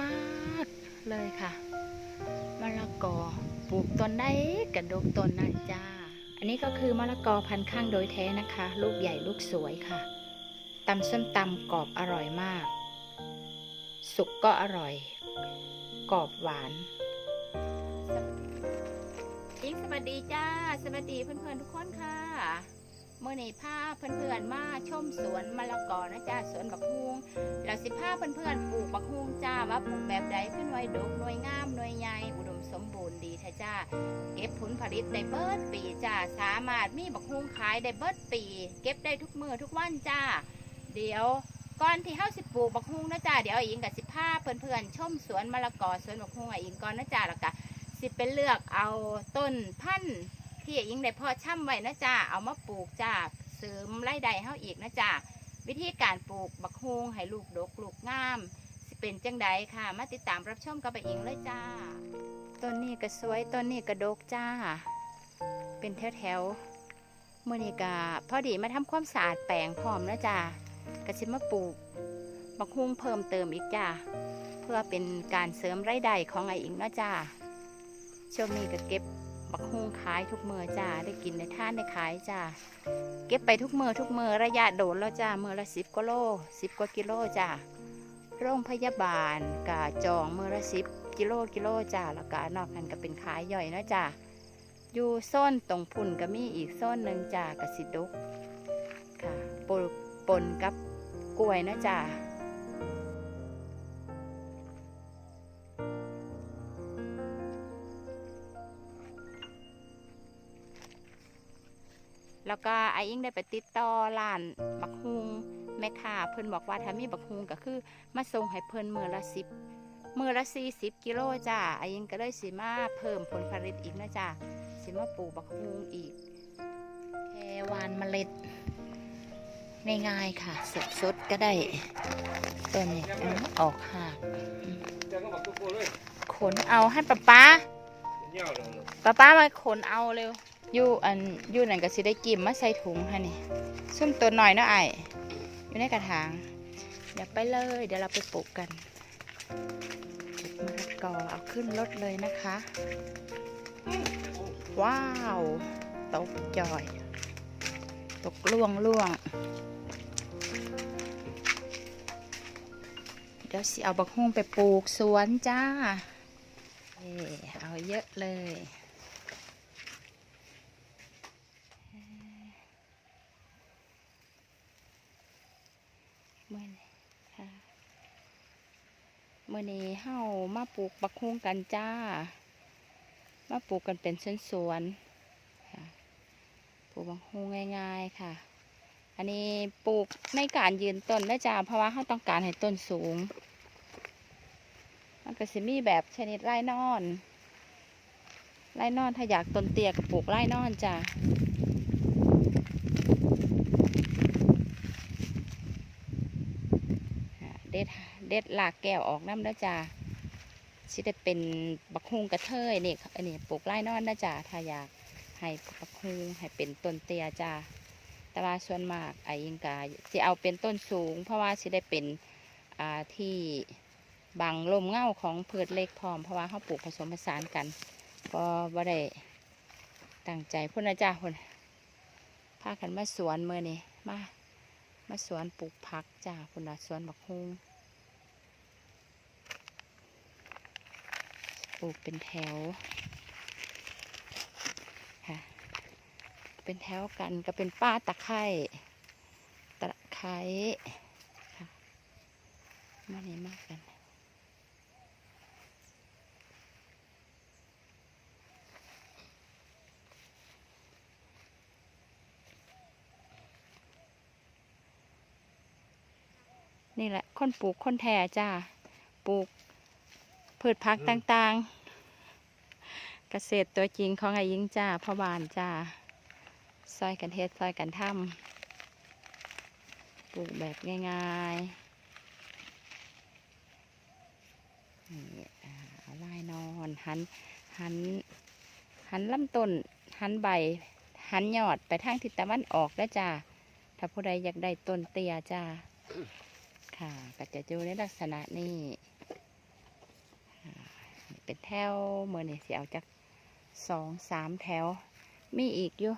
มากๆเลยค่ะมะละกอปลูกต้นใดกระดกต้นนั่นจ้า อันนี้ก็คือมะละกอพันข้างโดยแท้นะคะ ลูกใหญ่ลูกสวยค่ะตำส้มตำกรอบอร่อยมาก สุกก็อร่อย กรอบหวานอิงสวัสดีจ้า สวัสดีเพื่อนๆทุกคนค่ะ เมื่อนี้พาเพื่อนๆมาชมสวนมะละกอนะจ้าสวนบักฮุงแล้วสิพาเพื่อนๆปลูกบักฮุงจ้าว่าปลูกแบบใดขึ้นไว้ดกหน่วยงามหน่วยใหญ่อุดมสมบูรณ์ดีแท้จ้า เก็บผลผลิตได้เบิดปีจ้าสามารถมีบักฮุงขายได้เบิดปี เก็บได้ทุกมือทุกวันจ้า เดี๋ยวก่อนที่เฮาสิปลูกบักฮุงนะจ้าเดี๋ยวอิงกับสิพาเพื่อนๆชมสวนมะละกอสวนบักฮุงอะอิงก่อนนะจ้าแล้วก็สิเป็นเลือกเอาต้นพันธุ์ ที่อิงได้พาะช่ำไว้นะจ้าเอามาปลูกจ้าเสริมไรายได้เฮาอีกนะจ้าวิธีการปลูกบักฮุงให้ลูกดกลูกงามสิเป็นจังใดค่ะ มาติดตามรับชมกับไปอิงเลยจ้าต้นนี้ก็สวยต้นนี้ก็ดกจ้า เป็นแถวแถวๆมื่อนี้ก็พอดีมาทำความสะอาดแปลงพร้อมนะจ้ากระชิมาปลูกบักฮุงเพิ่มเติมอีกจ้าเพื่อเป็นการเสริมไรายได้ของไออิงนะจ้าช่วงนี้ก็เก็บ บักฮุงขายทุกเมื่อจ้าได้กินได้ท่านได้ขายจ้าเก็บไปทุกเมื่อทุกเมื่อระยะโดนแล้วจ้าเมื่อละสิบกว่าโลสิบกว่ากิโลจ้าโรงพยาบาลกะจองเมื่อละสิบกิโลกิโลจ้าแล้วก็นอกนั้นก็เป็นขายย่อยนะจ้าอยู่โซนตรงพุ่นก็มีอีกโซนหนึ่งจ้ากสิดุกค่ะปนปนกับกล้วยนะจ้า แล้วก็ไอ้อิงได้ไปติดต่อร้านบักฮุงแม่ค้าเพิ่นบอกว่าถ้ามีบักฮุงก็คือมาส่งให้เพิ่นมือละสิบมือละสี่สิบกิโลจ้าไอ้อิงก็เลยสิมาเพิ่มผลผลิตอีกนะจ้าสิมาปลูกบักฮุงอีกแค่หวานเมล็ดง่ายๆค่ะสดๆก็ได้ต้นนี้อออกหากขนเอาให้ป้าป้าป้าป้ามาขนเอาเร็ว ยู่อันยู่นั่นก็สิได้กิมมาใส่ถุงฮะนี่ส้มตัวหน่อยเนาะไอยอยู่ในกระถางเดี๋ยวไปเลย เดี๋ยวเราไปปลูกกันมะละกอเอาขึ้นรถเลยนะคะ ว้าวตกจอย ตกล่วงล่วง เดี๋ยวสิเอาบักฮุ่งไปปลูกสวนจ้า เอเอาเยอะเลย เมื่อนี้ค่ะเมื่อนี้เฮามาปลูกบักฮุ่งกันจ้า มาปลูกกันเป็นสวนสวนค่ะปลูกบักฮุ่งง่าย ๆ ค่ะ อันนี้ปลูกในการยืนต้นนะจ้าเพราะว่าเขาต้องการให้ต้นสูง มันก็สิมีแบบชนิดไร่นอน ไร่นอนถ้าอยากต้นเตี้ยก็ปลูกไร่นอนจ้ะอ่า เด็ดหลากแก้วออกน้ำแล้วจ้ะสิได้เป็นบักฮุงกระเทยนี่อันนี้ปลูกไร่นอนนะจ้ะถ้าอยากให้บักฮุงให้เป็นต้นเตียจ้ะแต่ว่าส่วนมากไอ้ยิงกาจะเอาเป็นต้นสูง เพราะว่าสิได้เป็นอ่าที่บังลมเง่าของพืชเล็กพร้อมเพราะว่าเขาปลูกผสมผสานกันก็บ่ได้ตั้งใจพุ่นนะจ้าพุ่นพากันมาสวนเมื่อนี้มามาสวนปลูกผักจ้าพุ่นนะสวนบักฮุง ปลูกเป็นแถวค่ะเป็นแถวกันก็เป็นป้าตะไคร่ตะไคร้ค่ะมานี่มากกันนี่แหละคนปลูกคนแท่จ้า ปลูก พืชผักต่างๆ เกษตรตัวจริงของไอ้ยิงจ้าพ่อบ้านจ้าซอยกันเฮ็ดซอยกันทำปลูกแบบง่ายๆนี่อ่าเอาลายนอนหันหันหันลำต้นหันใบหันยอดไปทางทิศตะวันออกแล้วจ้าถ้าผู้ใดอยากได้ต้นเตี้ยจ้าค่ะก็จะอยู่ในลักษณะนี้ เป็นแถวเมื่อนี่สิเอาจากสองสามแถว มีอีกอยู่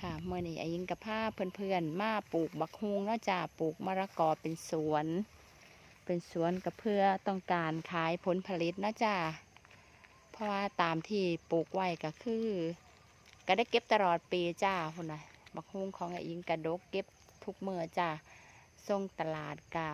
ค่ะเมื่อนี้อายิงกับผ้าเพื่อนๆ มาปลูกบักฮุงนะจ้าปลูกมะละกอเป็นสวน เป็นสวนก็เพื่อต้องการขายผลผลิตนะจ้าเพราะว่าตามที่ปลูกไว้ก็คือ ก็ได้เก็บตลอดปีจ้าคนน่ะ บักฮุงของไอายิงกระดกเก็บทุกเมื่อจ้าส่งตลาดกา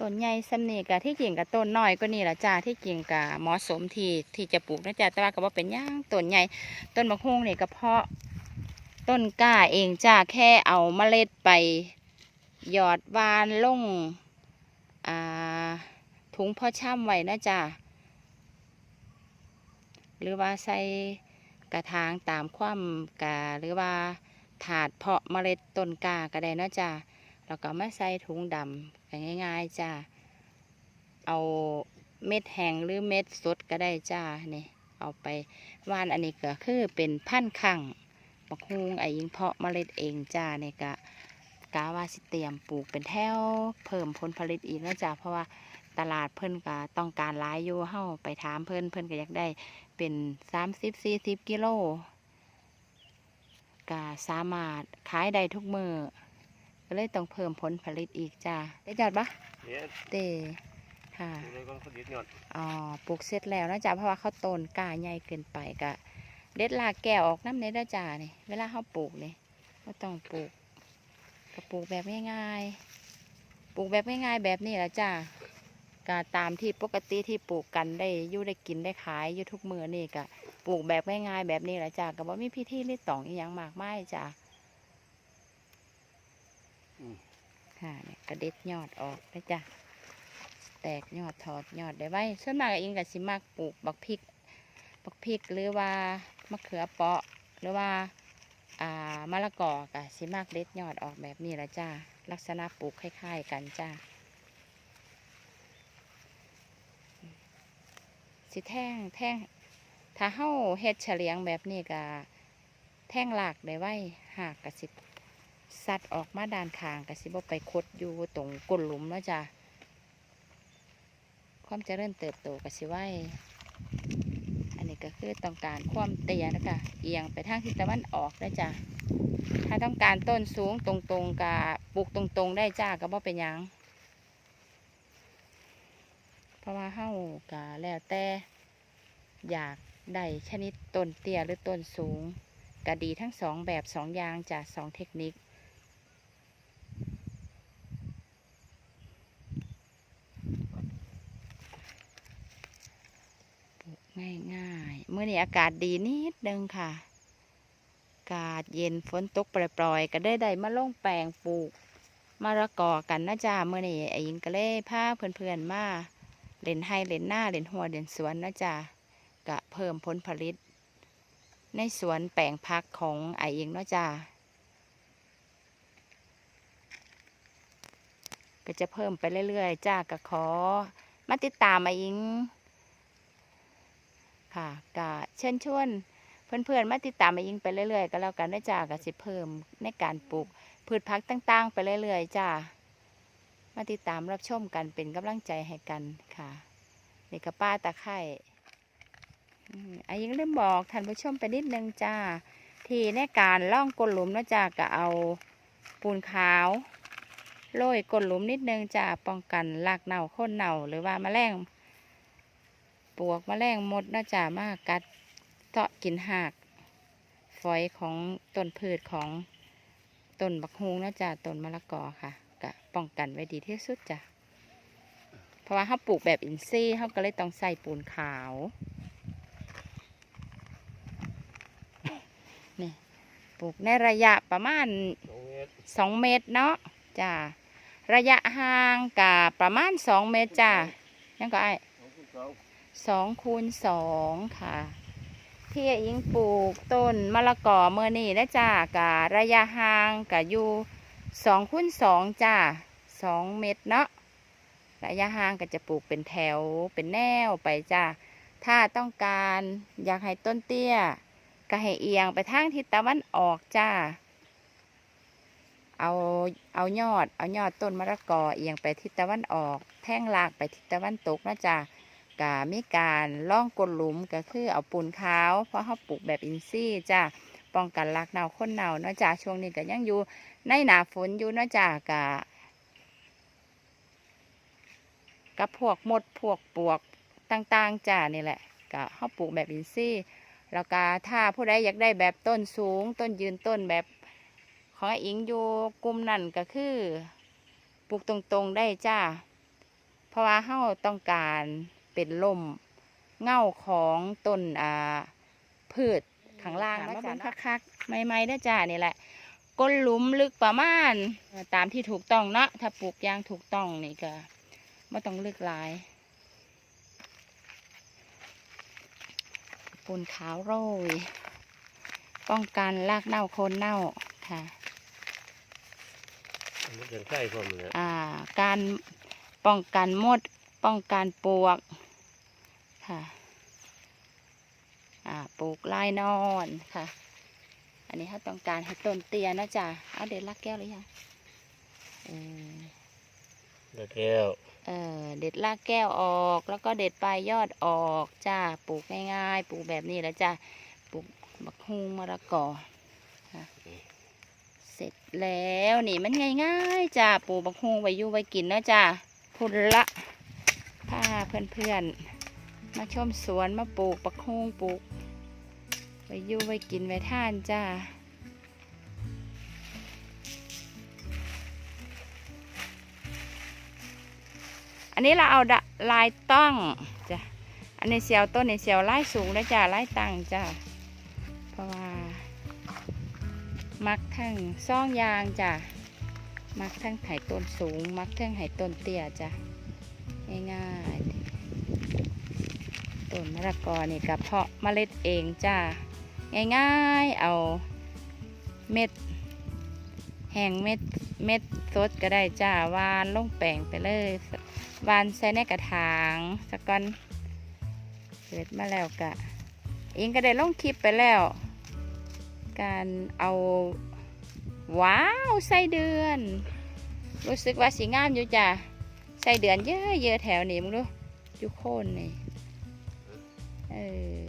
ต้นใหญ่สำนีกับที่จริงกับต้นน้อยก็นี่แหละจ้าที่จริงกับหมาะสมที่ที่จะปลูกนะจ้าแต่ว่าก็บ่เป็นย่างต้นใหญ่ต้นมะฮุ่งนี่ก็เพาะ ต้นกล้าเองจ้าแค่เอาเมล็ดไป หยอดวานลงอ่าถุงพาะช่ำไว้นะจ้าหรือว่าใส่กระถางตามความกาหรือว่าถาดเพาะเมล็ดต้นกล้าก็ได้นะจ้าแล้วก็มาใส่ถุงดำก็ง่าย ๆจ้าเอาเม็ดแห้งหรือเม็ดสดก็ได้จ้านี่เอาไปว่านอันนี้ก็คือเป็นพันธุ์ขัง บักฮุงไอ้ยิงเพาะเมล็ดเองจ้าเนี่ยก็กาว่าสิเตรียมปลูกเป็นแถวเพิ่มผลผลิตอีกแล้วจ้าเพราะว่าตลาดเพิ่นก็ต้องการหลายอยู่เฮาไปถามเพิ่นเพิ่นก็อยากได้เป็นสามสิบสี่สิบกิโลก็สามารถขายได้ทุกมือก็เลยต้องเพิ่มผลผลิตอีกจ้าได้จอดปะเนี่ยเตค่ะอยู่ในกองเขาดิดยอดอ๋อปลูกเสร็จแล้วนะจ๊ะเพราะว่าเขาโตนกล้าใหญ่เกินไปก็ เด็ดลากแก้วออกน้ำเน็ดจ้านี่เวลาเขาปลูกนี่ก็ต้องปลูกก็ปลูกแบบง่ายๆ ปลูกแบบง่ายๆแบบนี้แหละจ้าก็ตามที่ปกติที่ปลูกกันได้อยู่ได้กินได้ขายอยู่ทุกมือนี่ก็ปลูกแบบง่ายๆแบบนี้แหละจ้าก็บ่มีพิธีรีตองอีหยังมากมายจ้าค่ะเนี่ยกระเด็ดยอดออกนะจ๊ะแตกยอดถอดยอดได้ไว้ส่วนมากเองก็สิมากปลูกบักพริกบักพริกหรือว่า มะเขือเปราะหรือว่าอ่ามะละกอกะสิมากเด็ดยอดออกแบบนี้ละจ้า ลักษณะปลูกคล้ายๆกันจ้าสิแท่งแท่งถ้าเฮ้าเฮ็ดเฉลียงแบบนี้ก็แท่งหลากได้ไว้หากกะสิสัดออกมาด้านข้างกะสิบไปคดอยู่ตรงก้นหลุมแล้วจ้ะความเจริญเติบโตกสิไว้ ก็คือต้องการความเตียนะคะเอียงไปทางทิศตะวันออกได้จ้ะถ้าต้องการต้นสูงตรงๆกับปลูกตรงๆ ได้จ้าก็บ่เป็นยังเพราะว่าเฮากะแล้วแต่อยากได้ชนิดต้นเตี้ยหรือต้นสูงก็ดีทั้งสองแบบสองอย่างจากสองเทคนิค ง่ายง่ายๆเมื่อนี้อากาศดีนิดนึงค่ะ อากาศเย็นฝนตกปล่อยๆ ก็ได้ได้มาลงแปลงปลูกมะละกอกันนะจ้าเมื่อนี้ไอ้ยิงก็เลยพาเพื่อนๆมาเล่นให้เล่นหน้าเล่นหัวเล่นสวนนะจ้ากะเพิ่มผลผลิต ในสวนแปลงพักของไอ้ยิงเนาะจ้าก็จะเพิ่มไปเรื่อยๆจ้าก็ขอมาติดตามไอ้ยิง ค่ะก็เชิญชวนเพื่อนๆ มาติดตามมายิงไปเรื่อยๆ ก็แล้วกันนะจ้าก็สิเพิ่มในการปลูกพืชพักต่างๆ ไปเรื่อยๆจ้ามาติดตามรับชมกันเป็นกำลังใจให้กันค่ะนี่ก็ป้าตะไคร่อายิงลืมบอกท่านผู้ชมไปนิดนึงจ้า ที่ในการล่องก้นหลุมนะจ้าก็เอาปูนขาวโรยก้นหลุมนิดนึงจ้าป้องกันรากเน่าโค่นเน่าหรือว่าแมลง ปลวกแมลงมดน่าจะมากัดเตาะกินหาก ฝอยของต้นพืชของต้นบักฮุงน่าจะต้นมะละกอค่ะก็ป้องกันไว้ดีที่สุดจ้ะเพราะว่าเขาปลูกแบบอินทรีย์เขาก็เลยต้องใส่ปูนขาวนี่ปลูกในระยะประมาณสองเมตรเนาะจ้ะระยะห่างกับประมาณสองเมตรจ้ะยังก็ไอ สองคูณสองค่ะ ที่ยิงปลูกต้นมะละกอเมื่อนี่นะจ้ากะระยะห่างกะอยู่สองคูณสองจ้าสองเมตรเนาะระยะห่างก็จะปลูกเป็นแถวเป็นแนวไปจ้าถ้าต้องการอยากให้ต้นเตี้ย ก็ให้เอียงไปทางทิศตะวันออกจ้า เอาเอายอด เอายอดต้นมะละกอเอียงไปทิศตะวันออก แท่งรากไปทิศตะวันตกนะจ้า กะมีการล่องกลหลุมก็คือเอาปูนขาวเพราะเขาปลูกแบบอินทรีย์จ้าป้องกันรากเน่าค้นเน่าเนาะจ้าช่วงนี้ก็ยังอยู่ในหนาฝนอยู่เนาะจ้ากะกับพวกมดพวกปวกต่างๆจ้านี่แหละกะเขาปลูกแบบอินทรีย์แล้วก็ถ้าผู้ใดอยากได้แบบต้นสูง ต้นยืนต้นแบบของอิงอยู่กลุ่มนั่นก็คือปลูกตรงๆได้จ้า เพราะว่าเฮาต้องการ เป็นลมเง่าของต้นอ่าพืชข้างล่างนะจ๊ะคักๆใหม่ๆได้อจ้านี่แหละ ก้นหลุมลึกประมาณเอ่อตามที่ถูกต้องเนาะถ้าปลูกอยางถูกต้องนี่ก็ไม่ต้องลึกหลายปูนขาวโรย ป้องกันรากเน่าโคนเน่าค่ะมันยังใกล้พร้อมเลยอ่า การป้องกันมด ป้องกันปลวก ค่ะอ่าปลูกลายนอนค่ะ อันนี้ถ้าต้องการให้ต้นเตี้ยนะจ๊ะเอาเด็ดลักแก้วหรือยังเออแล้วแก้ว เออเด็ดรากแก้วออก แล้วก็เด็ดปลายยอดออกจ้าปลูกง่ายๆ ปลูกแบบนี้แล้วจ้าปลูกบักฮุงมะละกอค่ะเสร็จแล้วนี่มันง่ายๆจ้าปลูกบักฮุงไว้อยู่ไว้กินเนาะจ้าพุนละพาเพื่อนๆ มาชมสวนมาปลูกบักฮุงปลูก ไว้ยู่ไว้กินไว้ท่านจ้าอันนี้เราเอาลายต้องจ้ะอันนี้เสียวต้นนี้เสียวไล่สูงแล้วจ้ะไล่ตังจ้ะเพราะว่า มักทั้งซ่องยางจ้ะมักทั้งไห่ต้นสูง มักทั้งไห่ต้นเตี้ยจ้ะง่ายๆ ต้นมะละกอนี่กับเพาะเมล็ดเองจ้ะง่ายๆ เอาเม็ด แห้งเม็ดเม็ดสดก็ได้จ้าวานลงแป้งไปเลยวานใส่ในกระถางสักก่อนเสร็จมาแล้วกะเองก็ได้ลงคลิปไปแล้ว การเอาว้าวไส้เดือน รู้สึกว่าสีงามอยู่จ้ะไส้เดือนเยอะเยอะๆแถวนี้มึงดูยู่โคนนี่ เออ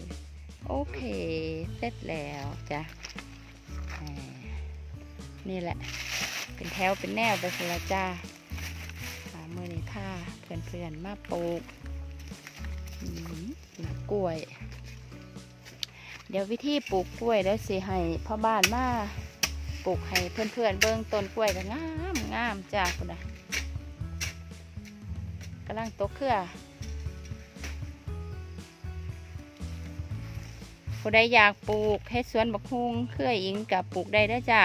โอเคเสร็จแล้วจ้ะนี่แหละ เป็นแถวเป็นแนวไปสละจ้าหามือนี้ผ้าเพื่อนๆมาปลูกอืมหนักกล้วย เดี๋ยววิธีปลูกกล้วยแล้วสิให้พ่อบ้านมาปลูกให้เพื่อนๆเบิ้งต้นกล้วยก็งามงามจ้าคุณนะกำลังตกเครือ ผู้ใดอยากปลูกเฮ็ดสวนบักฮุงเครืออิงกับปลูกได้ด้จ้า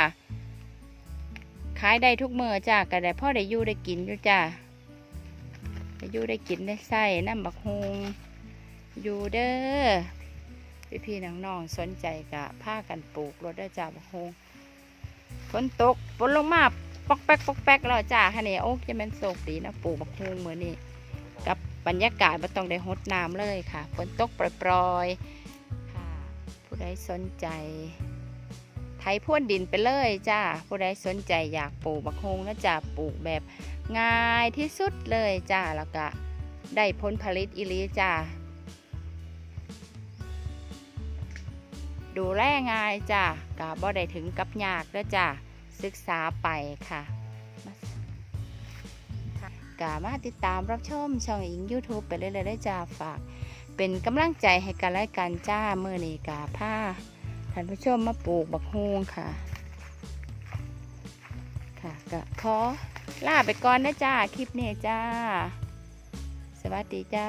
ขายได้ทุกเมื่อจ้าก็ได้พ่อได้อยู่ได้กินอยู่จ้าได้อยู่ได้กินได้ใส่น้ำบักฮงอยู่เด้อพี่พี่ๆน้องๆสนใจกะผ้ากันปลูกรถได้จ้าบักฮงฝนตกฝนลงมาปอกแป๊กปอกแป๊กแล้วจ้าคะเนี่ยโอ้จะเป็นโศกดีนะปลูกบักฮงเหมือนนี่กับบรรยากาศไม่ต้องได้หดน้ำเลยค่ะฝนตกปล่อยๆ ผู้ใดสนใจ ไถพ่นดินไปเลยจ้า ผู้ใดสนใจอยากปลูกบักฮงนะจ้าปลูกแบบง่ายที่สุดเลยจ้า แล้วก็ได้ผลผลิตอีลีจ้า ดูแลง่ายจ้ากะบ่ได้ถึงกับยากเด้อจ้า ศึกษาไปค่ะกะมาติดตามรับชมช่องอิง YouTube ไปเรื่อยๆได้จ้าฝาก เป็นกำลังใจให้กันและกันจ้าเมื่อนีกาผ้าท่านผู้ชมมาปลูกบักฮวงค่ะ ค่ะก็ขอลาไปก่อนนะจ้า คลิปนี้จ้า สวัสดีจ้า